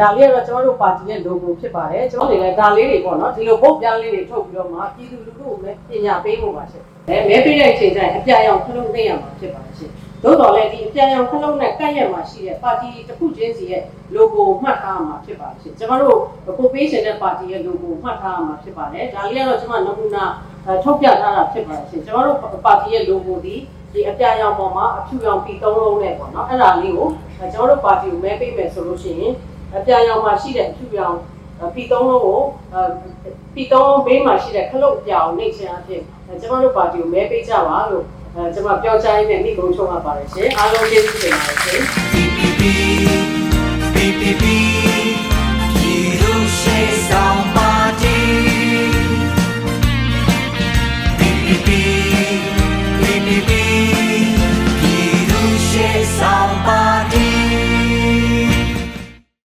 ဒါလေးကတော့ကျွန်တော်တို့ပါတီရဲ့ logo ဖြစ်ပါတယ်ကျွန်တော်တွေလည်းဒါလေးတွေပေါ့နော်ဒီလိုဘုတ်ပြားလေးတွေထုတ်ပြီးတော့မှပြည်သူလူထုကိုလည်းပညာပေးဖို့ပါရှင်အဲမဲပေးတဲ့အချိန်တိုင်းအပြရန်ခလုံးသိရမှာဖြစ်ပါရှင်သို့တော်လည်းဒီအပြရန်ခလုံးနဲ့ကန့်ရက်မှာရှိတဲ့ပါတီတစ်ခုချင်းစီရဲ့ logo မှတ်ထားမှာဖြစ်ပါရှင်ကျွန်တော်တို့ကိုပေးရှင်တဲ့ပါတီရဲ့ logo မှတ်ထားမှာဖြစ်ပါတယ်ဒါလေးကတော့ကျွန်မနမူနာထုတ်ပြထားတာဖြစ်ပါရှင်ကျွန်တော်တို့ပါတီရဲ့ logo ဒီ ဒီအပြအယောင်ပေါ်မှာအဖြူရောင်ပီသုံးလုံးနဲ့ပေါ့နော်အဲ့ဒါလေးကိုကျွန်တော်တို့ပါတီကိုမဲပေးမယ်ဆိုလို့ရှိရင်အပြာရောင်မှာရှိတဲ့အဖြူရောင်ပီသုံးလုံးကိုပီသုံးလုံးဘေးမှာရှိတဲ့ခလုတ်အပြာကိုနှိပ်ချင်အဖြစ်ကျမတို့ပါတီကိုမဲပေးကြပါလို့ကျမပြောချင်တဲ့မိကုံချုံရပါတယ်ရှင်အားလုံးကျေးဇူးတင်ပါတယ်ရှင် PPP